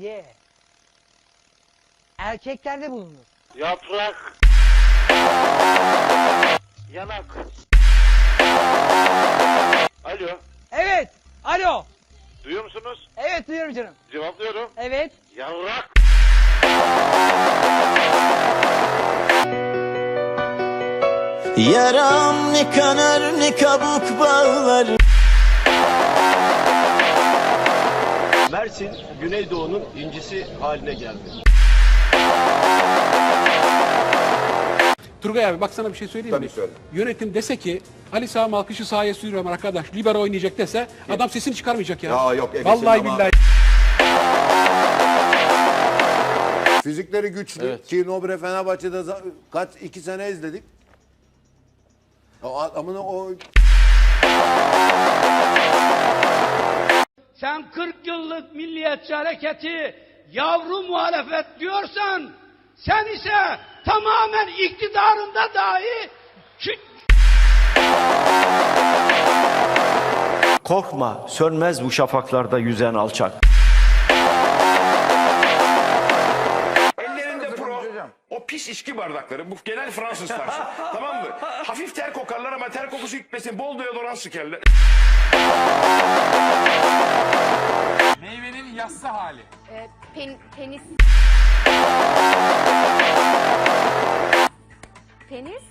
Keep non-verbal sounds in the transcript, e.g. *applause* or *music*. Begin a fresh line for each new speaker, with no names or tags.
Ye. Erkeklerde bulunur.
Yaprak. Yanak. Alo.
Evet. Alo.
Duyuyor musunuz?
Evet duyuyorum canım.
Cevaplıyorum.
Evet.
Yavrak.
Yaram ne kanar ne kabuk bağlar
Mersin, Güneydoğu'nun incisi haline geldi.
Turgay abi bak sana bir şey söyleyeyim mi? Yönetim dese ki Ali Sami Alkış'ı sahaya sürüyorum arkadaş. Libero oynayacak dese adam sesini çıkarmayacak ya.
Ya yok,
Vallahi
ama-
billahi.
Fizikleri güçlü. Ki Nobre Fenerbahçe'de za- kaç iki sene izledik. O adamın o
Sen 40 yıllık milliyetçi hareketi yavru muhalefet diyorsan sen ise tamamen iktidarında dahi
Korkma, sönmez bu şafaklarda yüzen alçak.
Ellerinde pro. O pis içki bardakları. Bu genel Fransız tarzı. *laughs* tamam mı? Hafif ter kokarlar ama ter kokusu gitmesin. Bol deodorant sıkarlar.
Hali.
Ee, pen, penis. Penis?